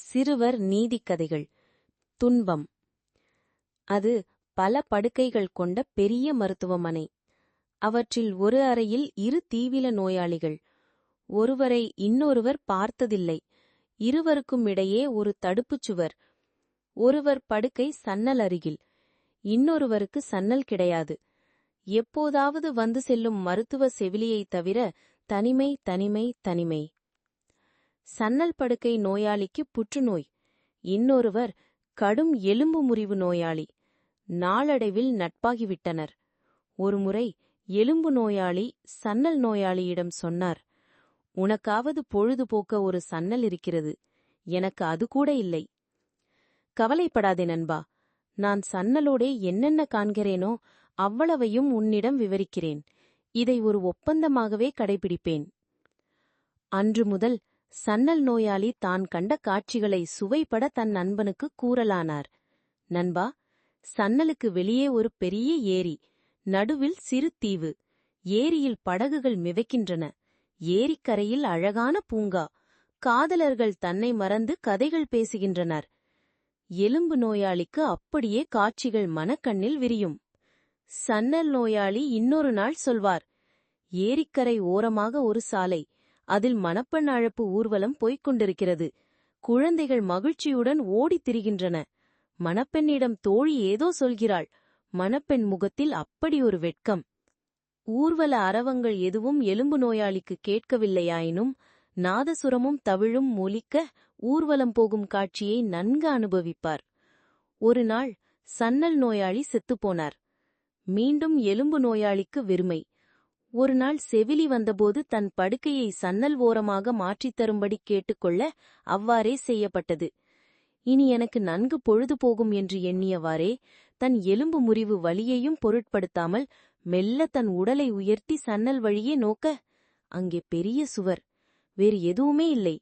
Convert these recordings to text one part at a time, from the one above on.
சிறுவர் நீதிக்கதைகள். துன்பம். அது பல படுக்கைகள் கொண்ட பெரிய மருத்துவமனை. அவற்றில் ஒரு அறையில் இரு தீவில நோயாளிகள். ஒருவரை இன்னொருவர் பார்த்ததில்லை. இருவருக்கும் இடையே ஒரு தடுப்புச் சுவர். ஒருவர் படுக்கை சன்னல் அருகில். இன்னொருவருக்கு சன்னல் கிடையாது. எப்போதாவது வந்து செல்லும் மருத்துவ செவிலியைத் தவிர தனிமை தனிமை தனிமை. சன்னல் படுக்கை நோயாளிக்கு புற்றுநோய். இன்னொருவர் கடும் எலும்பு முறிவு நோயாளி. நாளடைவில் நட்பாகிவிட்டனர். ஒருமுறை எலும்பு நோயாளி சன்னல் நோயாளியிடம் சொன்னார் உனக்காவது பொழுதுபோக்க ஒரு சன்னல் இருக்கிறது. எனக்கு அது கூட இல்லை. கவலைப்படாதே நண்பா. நான் சன்னலோடே என்னென்ன காண்கிறேனோ அவ்வளவையும் உன்னிடம் விவரிக்கிறேன். இதை ஒரு ஒப்பந்தமாகவே கடைபிடிப்பேன். அன்று முதல் சன்னல் நோயாளி தான் கண்ட காட்சிகளை சுவைப்பட தன் நண்பனுக்கு கூறலானார். நண்பா சன்னலுக்கு வெளியே ஒரு பெரிய ஏரி நடுவில் சிறு தீவு. ஏரியில் படகுகள் மிதக்கின்றன. ஏரிக்கரையில் அழகான பூங்கா. காதலர்கள் தன்னை மறந்து கதைகள் பேசுகின்றனர். எலும்பு நோயாளிக்கு அப்படியே காட்சிகள் மனக்கண்ணில் விரியும். சன்னல் நோயாளி இன்னொரு நாள் சொல்வார் ஏரிக்கரை ஓரமாக ஒரு சாலை அதில் மணப்பெண் அழப்பு ஊர்வலம் போய்க் கொண்டிருக்கிறது. குழந்தைகள் மகிழ்ச்சியுடன் ஓடித் திரிகின்றன. மணப்பெண்ணிடம் தோழி ஏதோ சொல்கிறாள். மணப்பெண் முகத்தில் அப்படி ஒரு வெட்கம். ஊர்வல அரவங்கள் எதுவும் எலும்பு நோயாளிக்கு கேட்கவில்லையாயினும் நாதசுரமும் தவிழும் மூலிக்க ஊர்வலம் போகும் காட்சியை நன்கு அனுபவிப்பார். ஒரு நாள் சன்னல் நோயாளி செத்துப்போனார் மீண்டும் எலும்பு நோயாளிக்கு வெறுமை ஒருநாள் செவிலி வந்தபோது தன் படுக்கையை சன்னல் ஓரமாக மாற்றித் தரும்படி கேட்டுக்கொள்ள அவ்வாறே செய்யப்பட்டது. இனி எனக்கு நன்கு பொழுது போகும் என்று எண்ணியவாறே தன் எலும்பு முறிவு வலியையும் பொருட்படுத்தாமல் மெல்ல தன் உடலை உயர்த்தி சன்னல் வழியே நோக்க அங்கே பெரிய சுவர் வேறு எதுவுமே இல்லை.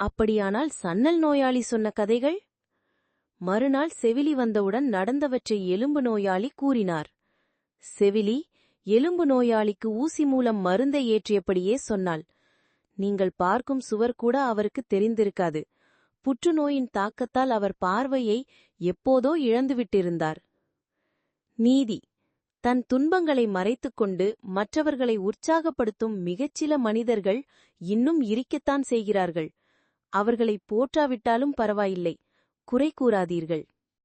அப்படியானால் சன்னல் நோயாளி சொன்ன கதைகள்? மறுநாள் செவிலி வந்தவுடன் நடந்தவற்றை எலும்பு நோயாளி கூறினார். செவிலி எலும்பு நோயாளிக்கு ஊசி மூலம் மருந்தை ஏற்றியபடியே சொன்னாள். நீங்கள் பார்க்கும் சுவர் கூட அவருக்கு தெரிந்திருக்காது. புற்றுநோயின் தாக்கத்தால் அவர் பார்வையை எப்போதோ இழந்துவிட்டிருந்தார். நீதி. தன் துன்பங்களை மறைத்துக்கொண்டு மற்றவர்களை உற்சாகப்படுத்தும் மிகச்சில மனிதர்கள் இன்னும் இருக்கத்தான் செய்கிறார்கள். அவர்களை போற்றாவிட்டாலும் பரவாயில்லை. குறை கூறாதீர்கள்.